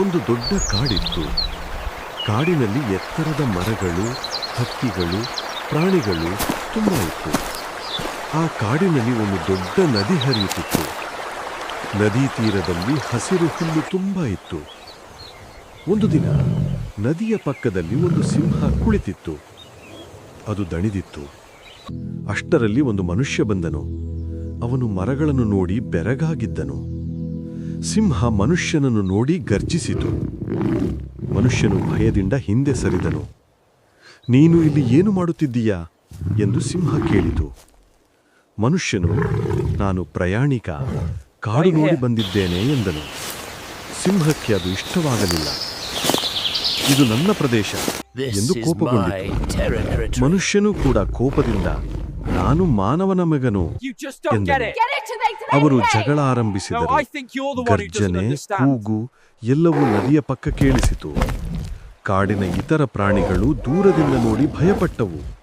ಒಂದು ದೊಡ್ಡ ಕಾಡಿತ್ತು. ಕಾಡಿನಲ್ಲಿ ಎತ್ತರದ ಮರಗಳು, ಹಕ್ಕಿಗಳು, ಪ್ರಾಣಿಗಳು ತುಂಬ ಇತ್ತು. ಆ ಕಾಡಿನಲ್ಲಿ ಒಂದು ದೊಡ್ಡ ನದಿ ಹರಿಯುತ್ತಿತ್ತು. ನದಿ ತೀರದಲ್ಲಿ ಹಸಿರು ಹುಲ್ಲು ತುಂಬ ಇತ್ತು. ಒಂದು ದಿನ ನದಿಯ ಪಕ್ಕದಲ್ಲಿ ಒಂದು ಸಿಂಹ ಕುಳಿತಿತ್ತು. ಅದು ದಣಿದಿತ್ತು. ಅಷ್ಟರಲ್ಲಿ ಒಂದು ಮನುಷ್ಯ ಬಂದನು. ಅವನು ಮರಗಳನ್ನು ನೋಡಿ ಬೆರಗಾಗಿದ್ದನು. ಸಿಂಹ ಮನುಷ್ಯನನ್ನು ನೋಡಿ ಗರ್ಜಿಸಿತು. ಮನುಷ್ಯನು ಭಯದಿಂದ ಹಿಂದೆ ಸರಿದನು. ನೀನು ಇಲ್ಲಿ ಏನು ಮಾಡುತ್ತಿದ್ದೀಯಾ? ಎಂದು ಸಿಂಹ ಕೇಳಿತು. ಮನುಷ್ಯನು ನಾನು ಪ್ರಯಾಣಿಕ ಕಾಡು ನೋಡಿ ಬಂದಿದ್ದೇನೆ ಎಂದನು. ಸಿಂಹಕ್ಕೆ ಅದು ಇಷ್ಟವಾಗಲಿಲ್ಲ. ಇದು ನನ್ನ ಪ್ರದೇಶ ಎಂದು ಕೋಪಗೊಂಡಿತು. ಮನುಷ್ಯನೂ ಕೂಡ ಕೋಪದಿಂದ ನಾನು ಮಾನವನ ಮಗನು ಅವರು ಜಗಳ ಆರಂಭಿಸಿದರು. ಗರ್ಜನೆ ಕೂಗು ಎಲ್ಲವೂ ನದಿಯ ಪಕ್ಕ ಕೇಳಿಸಿತು. ಕಾಡಿನ ಇತರ ಪ್ರಾಣಿಗಳು ದೂರದಿಂದ ನೋಡಿ ಭಯಪಟ್ಟವು.